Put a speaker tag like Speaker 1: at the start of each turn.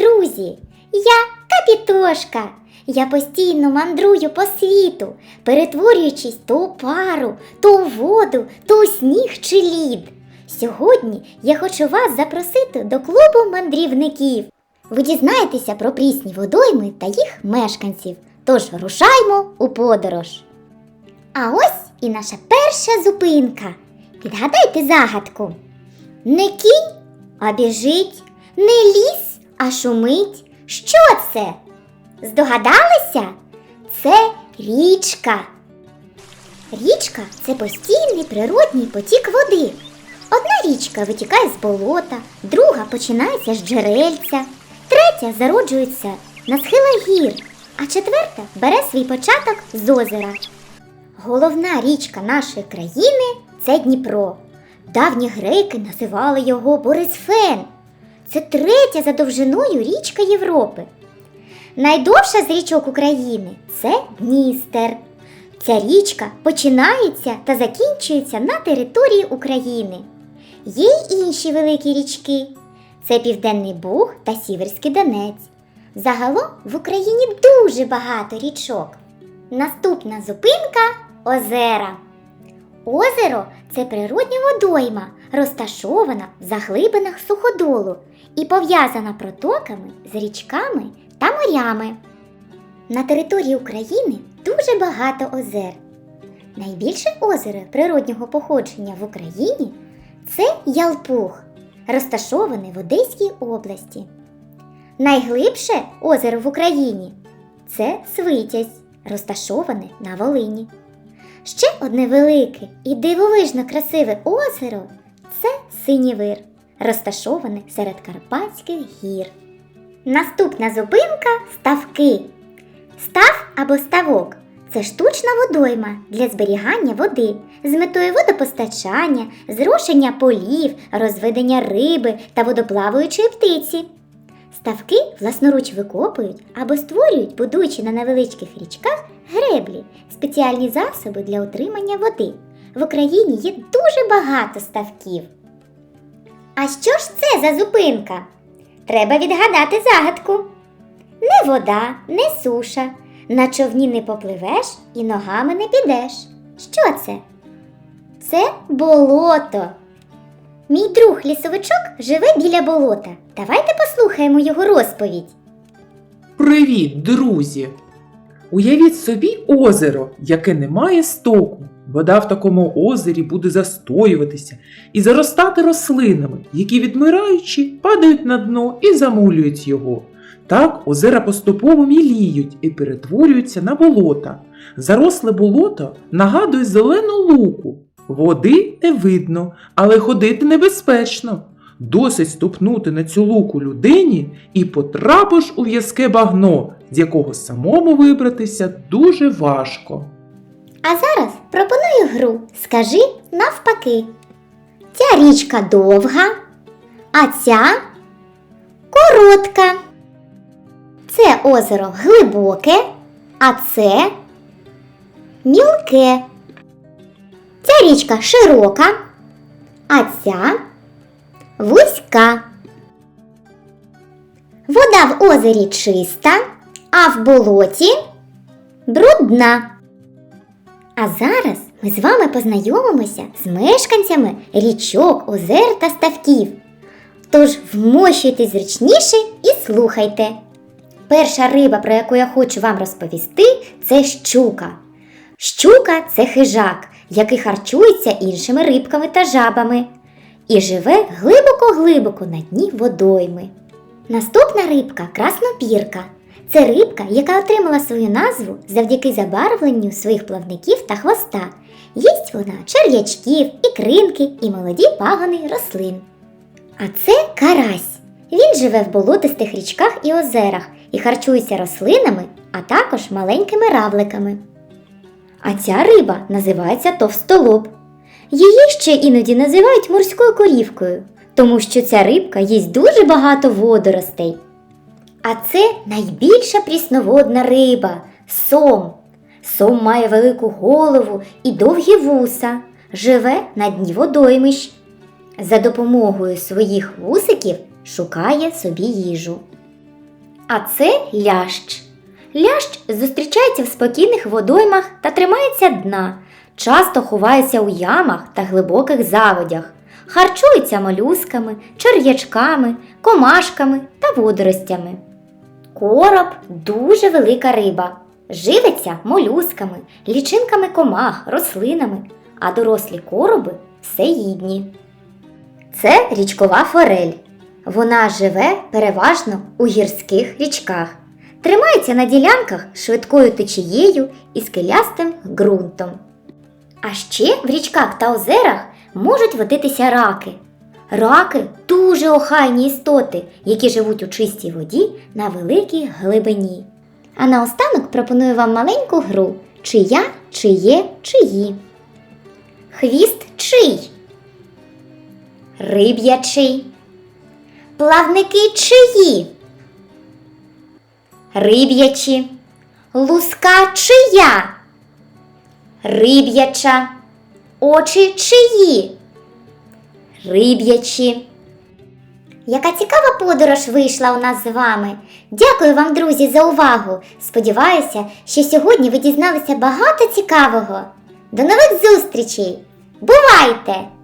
Speaker 1: друзі! Я капітошка. Я постійно мандрую по світу, перетворюючись то у пару, то у воду, то у сніг чи лід. Сьогодні я хочу вас запросити до клубу мандрівників. Ви дізнаєтеся про прісні водойми та їх мешканців. Тож рушаймо у подорож. А ось і наша перша зупинка. Відгадайте загадку. Не кінь, а біжить, не ліс, а шумить. Що це? Здогадалися? Це річка. Річка це постійний природній потік води. Одна річка витікає з болота, друга починається з джерельця, третя зароджується на схилах гір, а четверта бере свій початок з озера. Головна річка нашої країни це Дніпро. Давні греки називали його Борисфен. Це третя за довжиною річка Європи. Найдовша з річок України це Дністер. Ця річка починається та закінчується на території України. Є й інші великі річки. Це Південний Буг та Сіверський Донець. Загалом в Україні дуже багато річок. Наступна зупинка озера. Озеро це природня водойма, розташована в заглибинах суходолу і пов'язана протоками з річками та морями. На території України дуже багато озер. Найбільше озеро природнього походження в Україні це Ялпуг, розташоване в Одеській області. Найглибше озеро в Україні це Свитязь, розташоване на Волині. Ще одне велике і дивовижно красиве озеро це Синівир, розташоване серед Карпатських гір. Наступна зупинка ставки. Став або ставок це штучна водойма для зберігання води з метою водопостачання, зрошення полів, розведення риби та водоплаваючої птиці. Ставки власноруч викопують або створюють, будуючи на невеличких річках греблі, спеціальні засоби для утримання води. В Україні є дуже багато ставків. А що ж це за зупинка? Треба відгадати загадку. Не вода, не суша. На човні не попливеш і ногами не підеш. Що це? Це болото. Мій друг лісовичок живе біля болота. Давайте послухаємо його розповідь.
Speaker 2: Привіт, друзі! Уявіть собі озеро, яке не має стоку. Вода в такому озері буде застоюватися і заростати рослинами, які, відмираючи, падають на дно і замулюють його. Так озера поступово міліють і перетворюються на болота. Заросле болото нагадує зелену луку. Води не видно, але ходити небезпечно. Досить ступнути на цю луку людині і потрапиш у в'язке багно, з якого самому вибратися дуже важко.
Speaker 1: А зараз пропоную гру Скажи навпаки. Ця річка довга, а ця коротка. Це озеро глибоке, а це мілке. Ця річка широка, а ця вузька. Вода в озері чиста, а в болоті брудна. А зараз ми з вами познайомимося з мешканцями річок, озер та ставків. Тож вмощуйтесь зручніше і слухайте. Перша риба, про яку я хочу вам розповісти, це щука. Щука це хижак, який харчується іншими рибками та жабами і живе глибоко-глибоко на дні водойми. Наступна рибка краснопірка. Це рибка, яка отримала свою назву завдяки забарвленню своїх плавників та хвоста. Їсть вона черв'ячків, ікринки і молоді пагони рослин. А це карась. Він живе в болотистих річках і озерах і харчується рослинами, а також маленькими равликами. А ця риба називається товстолоб. Її ще іноді називають морською корівкою, тому що ця рибка їсть дуже багато водоростей. А це найбільша прісноводна риба сом. Сом має велику голову і довгі вуса, живе на дні водоймищ. За допомогою своїх вусиків шукає собі їжу. А це лящ. Лящ зустрічається в спокійних водоймах та тримається дна, часто ховається у ямах та глибоких заводях, харчується молюсками, черв'ячками, комашками та водоростями. Короб дуже велика риба. Живиться молюсками, лічинками комах, рослинами, а дорослі короби всеїдні. Це річкова форель. Вона живе переважно у гірських річках, тримається на ділянках швидкою течією і скелястим ґрунтом. А ще в річках та озерах можуть водитися раки. Раки дуже охайні істоти, які живуть у чистій воді на великій глибині. А наостанок пропоную вам маленьку гру чия, чиє, чиї. Хвіст чий? Риб'ячий. Плавники чиї? Риб'ячі. Луска чия? Риб'яча. Очі чиї? Риб'ячі. Яка цікава подорож вийшла у нас з вами. Дякую вам, друзі, за увагу. Сподіваюся, що сьогодні ви дізналися багато цікавого. До нових зустрічей! Бувайте!